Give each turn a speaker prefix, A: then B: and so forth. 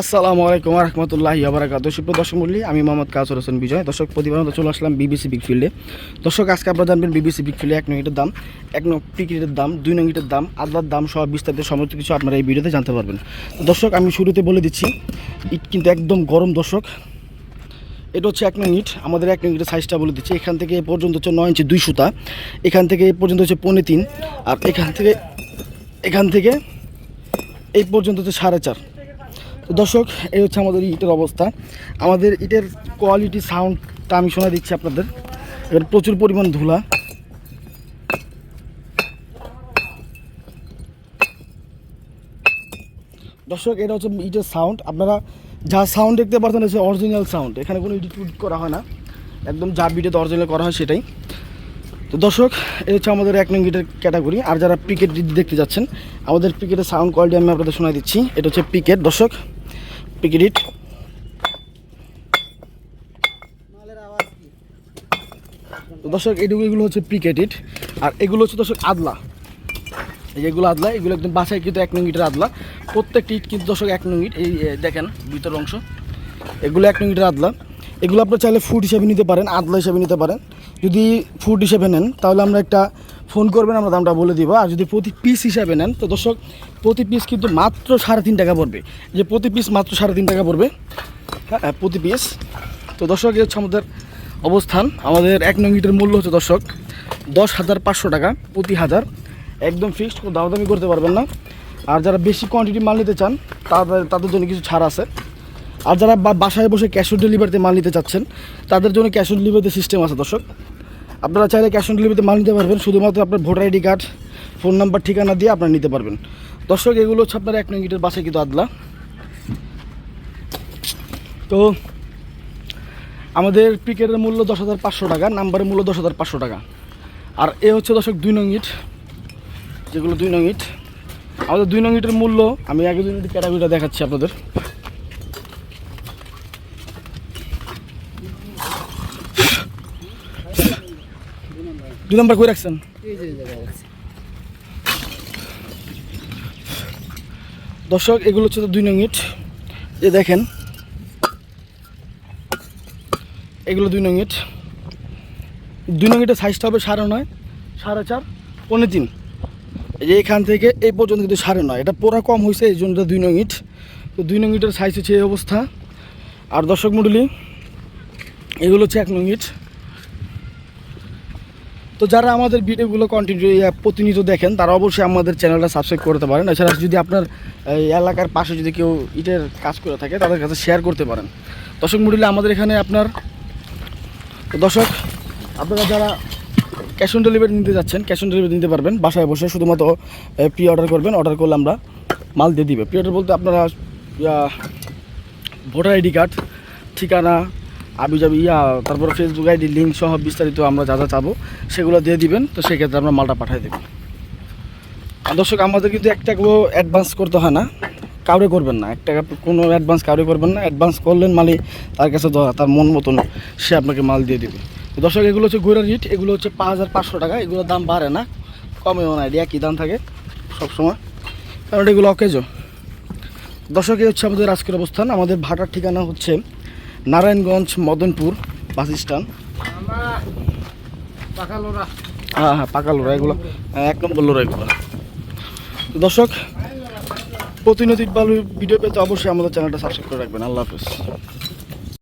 A: আসসালামু আলাইকুম রহমতুল্লাহ আবরাকাত সুপ্রিয় দর্শক মূল্য আমি মোহাম্মদ কাজর হোসেন বিজয়। দর্শক প্রতিবার চলে আসলাম বিবিসি বিগ ফিল্ডে দর্শক, আজকে আপনারা জানবেন বিবিসি বিগ ফিল্ডে এক নঙ্গিটের দাম, এক নং টিকিটের দাম, দুই নঙ্গিটের দাম আদার দাম সব বিস্তারিত সমস্ত কিছু আপনারা এই ভিডিওতে জানতে পারবেন। দর্শক, আমি শুরুতে বলে দিচ্ছি, ইট কিন্তু একদম গরম দর্শক। এটা হচ্ছে এক ইট আমাদের এক ইটের সাইজটা বলে দিচ্ছি। এখান থেকে এ পর্যন্ত হচ্ছে নয় ইঞ্চি দুই সুতা, এখান থেকে এ পর্যন্ত হচ্ছে পৌনে তিন, আর এখান থেকে এখান থেকে এই পর্যন্ত হচ্ছে সাড়ে চার। তো দর্শক, এই হচ্ছে আমাদের ইটের অবস্থা। আমাদের ইটের কোয়ালিটি সাউন্ডটা আমি শোনা দিচ্ছি আপনাদের। এবার প্রচুর পরিমাণ ধুলা। দর্শক, এটা হচ্ছে ইটের সাউন্ড আপনারা যা সাউন্ড দেখতে পাচ্ছেন হচ্ছে অরিজিনাল সাউন্ড এখানে কোনো উডিট করা হয় না। একদম যা ভিডিওতে অরিজিনাল করা হয়, সেটাই। তো দর্শক, এই হচ্ছে আমাদের এক নং গিটের ক্যাটাগরি আর যারা পিকেট দেখতে যাচ্ছেন, আমাদের পিকেটের সাউন্ড কোয়ালিটি আমি আপনাদের শোনা দিচ্ছি। এটা হচ্ছে পিকেট দর্শক তো দর্শক এটুকু এগুলো হচ্ছে পিকেট ইট আর এগুলো হচ্ছে দর্শক আদলা। এগুলো আদলা, এগুলো একদম বাসায় কিন্তু এক নং ইটের আদলা। প্রত্যেকটি ইট কিন্তু দর্শক এক নং ইট, এই দেখেন ভিতর অংশ। এগুলো এক নং ইটের আদলা। এগুলো আপনার চাইলে ফুড হিসাবে নিতে পারেন, আদলা হিসাবে নিতে পারেন। যদি ফুড হিসাবে নেন, তাহলে আমরা একটা ফোন করবেন, আমরা দামটা বলে দিব। আর যদি প্রতি পিস হিসাবে নেন, তো দর্শক, প্রতি পিস কিন্তু মাত্র সাড়ে তিন টাকা পড়বে। যে প্রতি পিস মাত্র সাড়ে তিন টাকা পড়বে। হ্যাঁ প্রতি পিস তো দর্শক হচ্ছে আমাদের অবস্থান। আমাদের এক নং ইটের মূল্য হচ্ছে দর্শক, দশ হাজার পাঁচশো টাকা প্রতি হাজার। একদম ফিক্সড কোনো দামাদামি করতে পারবেন না। আর যারা বেশি কোয়ান্টিটি মাল নিতে চান, তাদের তাদের জন্য কিছু ছাড় আছে। আর যারা বাসায় বসে ক্যাশ অন ডেলিভারিতে মাল নিতে চাচ্ছেন, তাদের জন্য ক্যাশ অন ডেলিভারিতে সিস্টেম আছে দর্শক। আপনারা চাইলে ক্যাশ অন ডেলিভারিতে মাল নিতে পারবেন। শুধুমাত্র আপনার voter ID card phone number ঠিকানা দিয়ে আপনারা নিতে পারবেন। দর্শক, এগুলো হচ্ছে আপনার এক নঙ্গিটের বাসায় কিন্তু আদলা। তো, আমাদের পিকেটের মূল্য দশ হাজার পাঁচশো টাকা নাম্বারের মূল্য দশ হাজার পাঁচশো টাকা। আর এ হচ্ছে দর্শক দুই নং ইট যেগুলো দুই নং ইট আমাদের দুই নং ইটের মূল্য, আমি আগে দুই ক্যাটাগরিটা দেখাচ্ছি আপনাদের। দুই নম্বর করে রাখছেন? দর্শক, এগুলো হচ্ছে তো দুই নং ইট। যে দেখেন, এগুলো দুই নং ইট। দুই নং ইটের সাইজটা হবে সাড়ে নয়, সাড়ে চার পনেরো তিন। এই যে এখান থেকে এই পর্যন্ত কিন্তু সাড়ে নয়। এটা পুরা কম হয়েছে, এই জন্য দুই নং ইট। তো দুই নং ইটের সাইজ হচ্ছে এই অবস্থা। আর দর্শক মণ্ডলী এগুলো হচ্ছে এক নং ইট। তো যারা আমাদের ভিডিওগুলো কন্টিনিউ প্রতিনিয়ত দেখেন, তারা অবশ্যই আমাদের চ্যানেলটা সাবস্ক্রাইব করতে পারেন। এছাড়া যদি আপনার এই এলাকার পাশে যদি কেউ ইটের কাজ করে থাকে, তাদের কাছে শেয়ার করতে পারেন। দর্শক মন্ডলী, আমাদের এখানে আপনার দর্শক, আপনারা যারা ক্যাশ অন ডেলিভারি নিতে যাচ্ছেন ক্যাশ অন ডেলিভারি নিতে পারবেন। বাসায় বসে শুধুমাত্র প্রি অর্ডার করবেন অর্ডার করলে আমরা মাল দিয়ে দিবে। প্রি অর্ডার বলতে আপনারা ভোটার আইডি কার্ড ঠিকানা আবি যাবি ইয়া, তারপর ফেসবুক আইডি লিঙ্ক সহ বিস্তারিত আমরা যা যা চাবো, সেগুলো দিয়ে দিবেন। তো সেক্ষেত্রে আমরা মালটা পাঠিয়ে দেবো। আর দর্শক, আমাদের কিন্তু এক টাকাও অ্যাডভান্স করতে হয় না। কাউরে করবেন না। এক টাকা কোনো অ্যাডভান্স কাউরে করবেন না। অ্যাডভান্স করলেন মালি তার কাছে তার মন মতন সে আপনাকে মাল দিয়ে দেবে। দর্শক, এগুলো হচ্ছে গোড়া রিট এগুলো হচ্ছে পাঁচ হাজার পাঁচশো টাকা। এগুলোর দাম বাড়ে না। কমেও না একই দাম থাকে সবসময়। কারণ এগুলো অকেজো। দর্শক হচ্ছে আমাদের আজকের অবস্থান। আমাদের ভাটার ঠিকানা হচ্ছে নারায়ণগঞ্জ মদনপুর বাস স্ট্যান্ড। হ্যাঁ হ্যাঁ পাকা লোড়া এগুলো। হ্যাঁ, এক নম্বর লোড়া এগুলো। দর্শক প্রতিনিধি ভিডিও পেতে অবশ্যই আমাদের চ্যানেলটা সাবস্ক্রাইব করে রাখবেন। আল্লাহ হাফেজ।